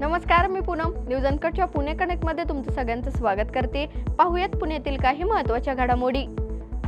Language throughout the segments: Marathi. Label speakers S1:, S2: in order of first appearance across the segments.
S1: नमस्कार मी पूनम. न्यूज अनकटच्या पुणे कनेक्टमध्ये तुमचं सगळ्यांचं स्वागत करते. पाहूयात पुण्यातील काही महत्त्वाच्या घडामोडी.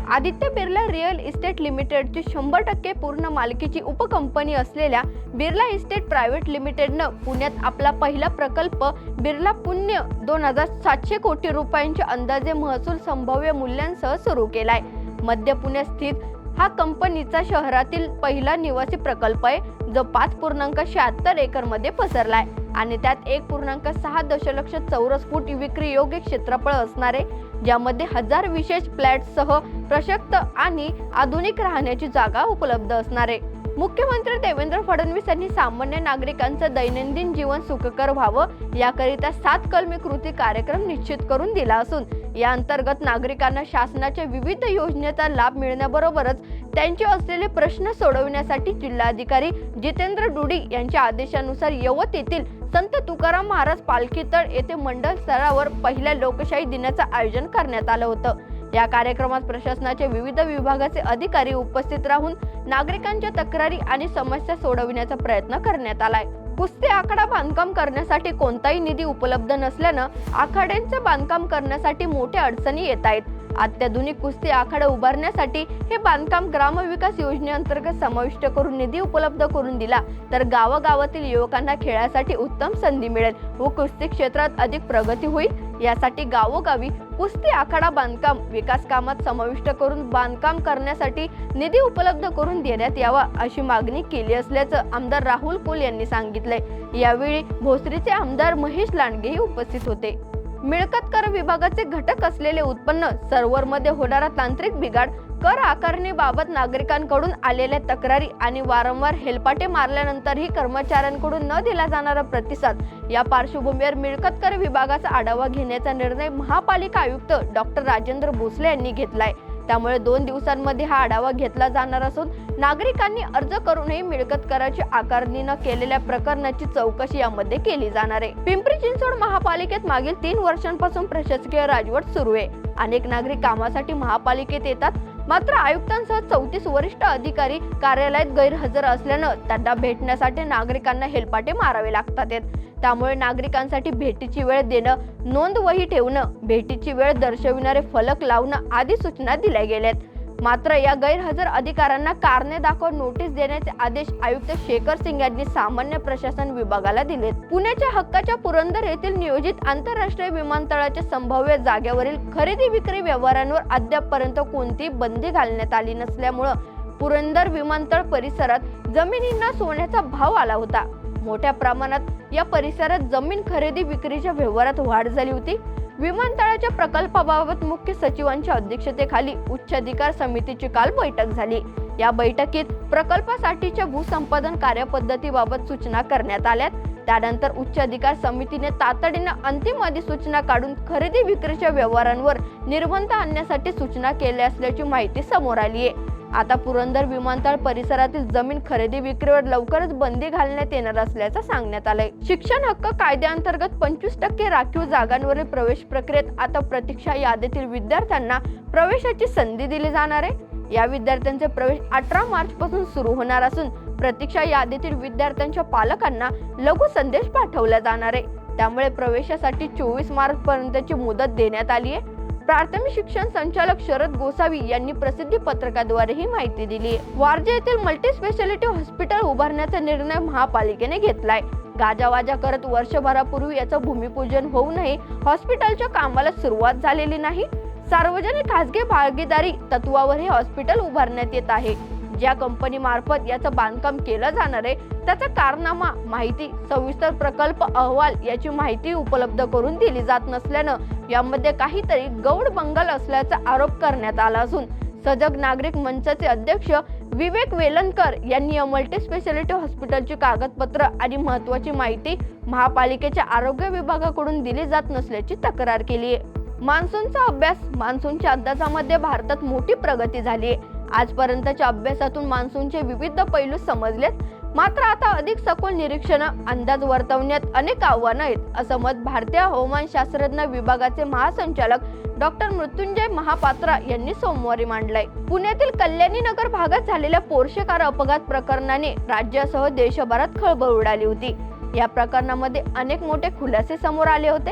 S1: आदित्य बिर्ला रिअल इस्टेट लिमिटेडची शंभर टक्के पूर्ण मालकीची उपकंपनी असलेल्या बिर्ला इस्टेट प्रायव्हेट लिमिटेडनं पुण्यात आपला पहिला प्रकल्प बिर्ला पुण्य दोन हजार सातशे कोटी रुपयांचे अंदाजे महसूल संभाव्य मूल्यांसह सुरू केलाय. मध्य पुणे स्थित हा कंपनीचा शहरातील पहिला निवासी प्रकल्प आहे जो पाच पूर्णांक शहात्तर एकरमध्ये पसरलाय. आणि त्यात एक पूर्णांक सहा दशलक्ष चौरस फूट विक्री योग्य क्षेत्रफळ असणार आहे ज्यामध्ये हजार विशेष फ्लॅटसह प्रशक्त आणि आधुनिक राहण्याची जागा उपलब्ध असणार आहे. मुख्यमंत्री देवेंद्र फडणवीस यांनी सामान्य नागरिकांचं दैनंदिन जीवन सुखकर व्हावं याकरिता सात कलमी कृती कार्यक्रम निश्चित करून दिला असून या अंतर्गत नागरिकांना शासनाच्या विविध योजनेचा लाभ मिळण्याबरोबरच त्यांचे असलेले प्रश्न सोडवण्यासाठी जिल्हाधिकारी जितेंद्र डुडी यांच्या आदेशानुसार यवत येथील संत तुकाराम महाराज पालखीतळ येथे मंडळ स्तरावर पहिल्या लोकशाही दिनाचं आयोजन करण्यात आलं होतं. या कार्यक्रमात प्रशासनाचे विविध विभागाचे अधिकारी उपस्थित राहून नागरिकांच्या तक्रारी आणि समस्या सोडविण्याचा प्रयत्न करण्यात आलाय. कुस्ती आखाडा बांधकाम करण्यासाठी कोणताही निधी उपलब्ध नसल्यानं आखाड्यांचं बांधकाम करण्यासाठी मोठ्या अडचणी येत आहेत. अत्याधुनिक कुस्ती आखाडा उभारण्यासाठी हे बांधकाम ग्रामविकास योजनेअंतर्गत समाविष्ट करून निधी उपलब्ध करून दिला. तर गावागावातील युवकांना खेळासाठी उत्तम संधी मिळेल व कुस्ती क्षेत्रात अधिक प्रगती होईल. यासाठी गावोगावी कुस्ती आखाडा बांधकाम विकास कामात समाविष्ट करून बांधकाम करण्यासाठी निधी उपलब्ध करून देण्यात यावा अशी मागणी केली असल्याचं आमदार राहुल कुल यांनी सांगितलंय. यावेळी भोसरीचे आमदार महेश लांडगेही उपस्थित होते. मिळकत कर विभागाचे घटक असलेले उत्पन्न सर्व्हरमध्ये होणारा तांत्रिक बिघाड कर आकारणीबाबत नागरिकांकडून आलेल्या तक्रारी आणि वारंवार हेलपाटे मारल्यानंतरही कर्मचाऱ्यांकडून न दिला जाणारा प्रतिसाद या पार्श्वभूमीवर मिळकत कर विभागाचा आढावा घेण्याचा निर्णय महापालिका आयुक्त डॉक्टर राजेंद्र भोसले यांनी घेतलाय. त्यामुळे दोन दिवसांमध्ये हा आढावा घेतला जाणार असून नागरिकांनी अर्ज करूनही मिळकत कराची आकारणी न केलेल्या प्रकरणाची चौकशी यामध्ये केली जाणार आहे. पिंपरी चिंचवड महापालिकेत मागील तीन वर्षांपासून प्रशासकीय राजवट सुरू आहे. अनेक नागरिक कामासाठी महापालिकेत येतात. मात्र आयुक्तांसह चौतीस वरिष्ठ अधिकारी कार्यालयात गैरहजर असल्यानं त्यांना भेटण्यासाठी नागरिकांना हेलपाटे मारावे लागतात आहेत. त्यामुळे नागरिकांसाठी भेटीची वेळ देणं नोंद वही ठेवणं भेटीची वेळ दर्शविणारे फलक लावणं आदी सूचना दिल्या गेल्यात. मात्र या गैरहजर अधिकाऱ्यांना कारणे दाखवून नोटीस देण्याचे आदेश आयुक्त शेखर सिंग यांनी सामान्य प्रशासन विभागाला दिलेत. पुण्याच्या हक्काच्या पुरंदर येथील नियोजित आंतरराष्ट्रीय विमानतळाच्या संभाव्य जागेवरील खरेदी विक्री व्यवहारांवर अद्यापपर्यंत कोणतीही बंदी घालण्यात आली नसल्यामुळं पुरंदर विमानतळ परिसरात जमिनींना सोन्याचा भाव आला होता. मोठ्या प्रमाणात या परिसरात जमीन खरेदी विक्रीच्या व्यवहारात वाढ झाली होती. विमानतळाच्या प्रकल्पाबाबत मुख्य सचिवांच्या अध्यक्षतेखाली उच्च अधिकार समितीची काल बैठक झाली. या बैठकीत प्रकल्पासाठीच्या भूसंपादन कार्यपद्धतीबाबत सूचना करण्यात आल्या त्यानंतर उच्च अधिकार समितीने तातडीनं अंतिम अधिसूचना काढून खरेदी विक्रीच्या व्यवहारांवर निर्बंध आणण्यासाठी सूचना केल्या असल्याची माहिती समोर आली आहे आता पुरंदर विमानतळ परिसरातील जमीन खरेदी विक्रीवर लवकरच बंदी घालण्यात येणार असल्याचं सांगण्यात आलंय. शिक्षण हक्क कायद्याअंतर्गत पंचवीस टक्के राखीव जागांवरील प्रवेश प्रक्रियेत आता प्रतीक्षा यादीतील विद्यार्थ्यांना प्रवेशाची संधी दिली जाणार आहे. या विद्यार्थ्यांचे प्रवेश अठरा मार्च पासून सुरू होणार असून प्रतीक्षा यादीतील विद्यार्थ्यांच्या पालकांना लघु संदेश पाठवला जाणार आहे. त्यामुळे प्रवेशासाठी चोवीस मार्च पर्यंतची मुदत देण्यात आली आहे. प्राथमिक शिक्षण संचालक शरद गोसावी यांनी प्रसिद्धी पत्रकाद्वारे ही माहिती दिली. वारजे येथील मल्टी स्पेशालिटी हॉस्पिटल उभारण्याचा निर्णय महापालिकेने घेतलाय. गाजावाजा करत वर्षभरापूर्वी याचं भूमिपूजन होऊनही हॉस्पिटलच्या कामाला सुरुवात झालेली नाही. सार्वजनिक खासगी भागीदारी तत्वावर हे हॉस्पिटल उभारण्यात येत आहे. ज्या कंपनी मार्फत याचं बांधकाम केलं जाणार आहे त्याचा कारनामा माहिती सविस्तर प्रकल्प अहवाल याची माहिती उपलब्ध करून दिली जात नसल्यानं यामध्ये काहीतरी गौड बंगाल असल्याचा आरोप करण्यात आला असून सजग नागरिक मंचाचे अध्यक्ष विवेक वेलणकर यांनी मल्टी स्पेशालिटी हॉस्पिटलची कागदपत्र आणि महत्वाची माहिती महापालिकेच्या आरोग्य विभागाकडून दिली जात नसल्याची तक्रार केली आहे मान्सूनचा अभ्यास मान्सूनच्या अभ्यासामध्ये भारतात मोठी प्रगती झाली आहे आजपर्यंतच्या अभ्यासातून मान्सूनचे विविध पैलू समजलेत. मात्र आता अधिक सखोल निरीक्षण अंदाज वर्तवण्यात अनेक आव्हानं आहेत असं मत भारतीय हवामान शास्त्रज्ञ विभागाचे महासंचालक डॉक्टर मृत्युंजय महापात्रा यांनी सोमवारी मांडलाय. पुण्यातील कल्याणी नगर भागात झालेल्या पोर्शेकार अपघात प्रकरणाने राज्यासह देशभरात खळबळ उडाली होती. या प्रकरणामध्ये अनेक मोठे खुलासे समोर आले होते.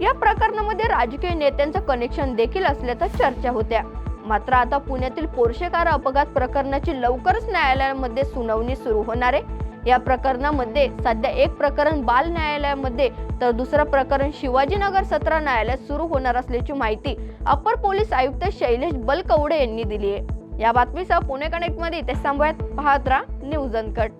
S1: या प्रकरणामध्ये राजकीय नेत्यांचं कनेक्शन देखील असल्याच्या चर्चा होत्या. मात्र आता पुण्यातील पोर्शे कार अपघात प्रकरणाची लवकरच न्यायालयामध्ये सुनावणी सुरू होणार आहे. या प्रकरणामध्ये सध्या एक प्रकरण बाल न्यायालयामध्ये तर दुसरं प्रकरण शिवाजीनगर सत्र न्यायालयात सुरू होणार असल्याची माहिती अपर पोलीस आयुक्त शैलेश बलकवडे यांनी दिली आहे. या बातमीसह पुणे कनेक्टमध्ये ते सांभाळत पाहत राहा न्यूज अनकट.